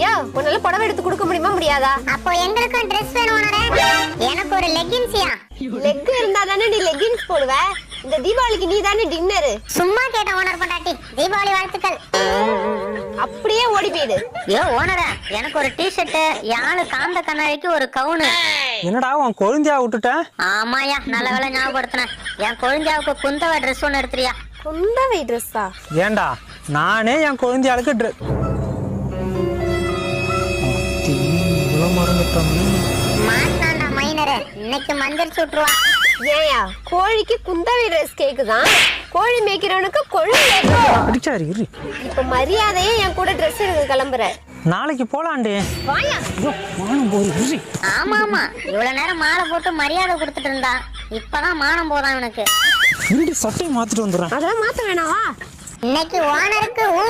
யோ உன்னால புடவை எடுத்து கொடுக்க முடியுமா முடியாதா? அப்போ எங்களுக்கும் ட்ரெஸ் வேணும் எனக்கு ஒரு லெகின்ஸியா லெக் இருந்தா தானே நீ லெகின்ஸ் போடுவ? இந்த தீபாவளிக்கு நீ தானே டின்னரு சும்மா கேட்ட ஓனர் பொண்டாட்டி தீபாவளி வாழ்த்துக்கள். அப்படியே ஓடி போயிடு. ஐயோ ஓனர எனக்கு ஒரு டிஷர்ட் யாழு காந்த கண்ணாடிக்கு ஒரு கவுனு என்னடா உன் கொழுந்தியா விட்டுட்டேன் ஆமாயா நல்ல வேலை ஞாபகப்படுத்தினேன் என் குழந்தையாவுக்கு குந்தவ ட்ரெஸ் ஒன்று எடுத்துறியா குந்தவை ட்ரெஸ்ஸா ஏன்டா நானே என் கொழுந்தியாளுக்கு ட்ரெ மறந்துட்டோமே மாட்டாண்டா மைனரு. இன்னைக்கு மஞ்சள் சுட்டுருவா ஏயா கோழிக்கு குந்தவை ட்ரெஸ் கேக்குதான் கோழி மேய்க்கிறவனுக்கு கொழு அடிச்சாரு இரு. இப்ப மரியாதையே என் கூட ட்ரெஸ் எடுக்க கிளம்புற. நாளைக்கு போலாண்டே. வாயா. இரு. ஆமா ஆமா. இவ்வளவு நேரம் மாலை போட்டு மரியாதை கொடுத்துட்டு இருந்தா. இப்பதான் மானம் போதான் இவனுக்கு. இருடி சட்டையை மாத்திட்டு வந்துடுறேன். அதெல்லாம் மாத்த வேணாவா? இன்னைக்கு ஓனருக்கு ஊ